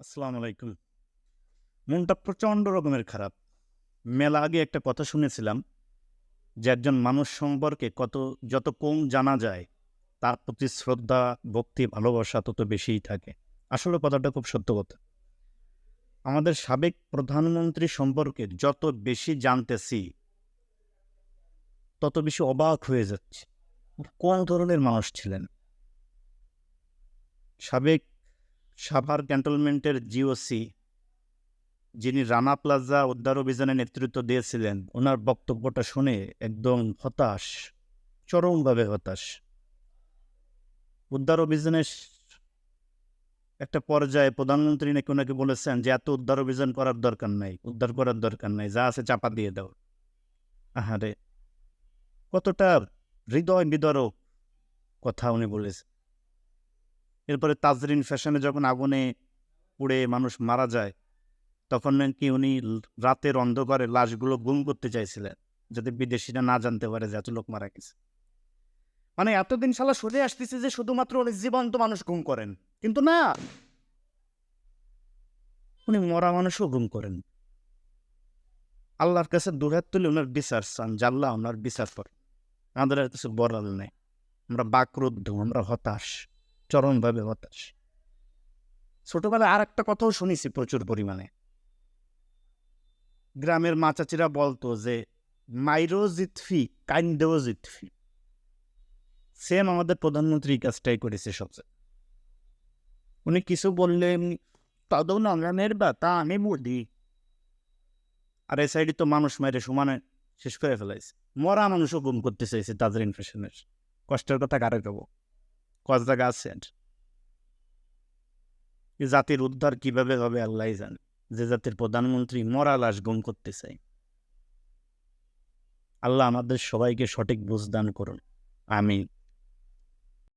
আসসালামু আলাইকুম। মনটা প্রচণ্ড রকমের খারাপ। মেলা আগে একটা কথা শুনেছিলাম যে একজন মানুষ সম্পর্কে কত, যত কম জানা যায়, তার প্রতি শ্রদ্ধা, ভক্তি, ভালোবাসা তত বেশিই থাকে। আসলে কথাটা খুব সত্য কথা। আমাদের সাবেক প্রধানমন্ত্রী সম্পর্কে যত বেশি জানতেছি, তত বেশি অবাক হয়ে যাচ্ছে। কোন ধরনের মানুষ ছিলেন। সাবেক সাভার ক্যান্টনমেন্টের জিওসি, যিনি রানা প্লাজা উদ্ধার অভিযানে নেতৃত্ব দিয়েছিলেন, ওনার বক্তব্যটা শুনে একদম হতাশ, চরমভাবে হতাশ। উদ্ধার অভিযানের একটা পর্যায়ে প্রধানমন্ত্রী নাকি ওনাকে বলেছেন যে, এত উদ্ধার অভিযান করার দরকার নাই, উদ্ধার করার দরকার নাই, যা আছে চাপা দিয়ে দাও। আহারে, কতটা হৃদয় বিদরক কথা উনি বলেছেন এরপরে তাজরিন ফ্যাশনে যখন আগুনে পুড়ে মানুষ মারা যায়, তখন নাকি উনি রাতের অন্ধকারে লাশগুলো গুম করতে চাইছিলেন, যাতে বিদেশিরা না জানতে পারে যে এত লোক মারা গেছে। মানে এতদিন সালা সরে আসতেছে যে শুধুমাত্র উনি জীবন্ত মানুষ গুম করেন। কিন্তু না, উনি মরা মানুষও গুম করেন। আল্লাহর কাছে দুহাত তুলে ওনার বিচার চান জাল্লাহ ওনার বিচার করেন। আমাদের আর কিছু বলার নেই। আমরা বাকরুদ্ধ, আমরা হতাশ। চরমভাবে হতাশ। ছোটবেলায় আর একটা কথাও শুনেছি প্রচুর পরিমাণে। গ্রামের মাচাচিরা বলতো যে মাইরো জিতফি কাইন্দেও সেম আমাদের প্রধানমন্ত্রী কাজটাই করেছে সবচেয়ে। উনি কিছু বললে তাদের নাগানের ব্যথা আমি বলি আর এই সাইডে তো মানুষ মাইরে সমানে শেষ করে ফেলাইছে। মরা মানুষও গুম করতে চাইছে তাদের ইনফেকশনের কষ্টের কথা কারে কব? কত আছেন আছে জাতির উদ্ধার কীভাবে হবে আল্লাহ জান। যে জাতির প্রধানমন্ত্রী মরা লাশ গুম করতে চাই আল্লাহ আমাদের সবাইকে সঠিক বুঝদান করুন। আমিন।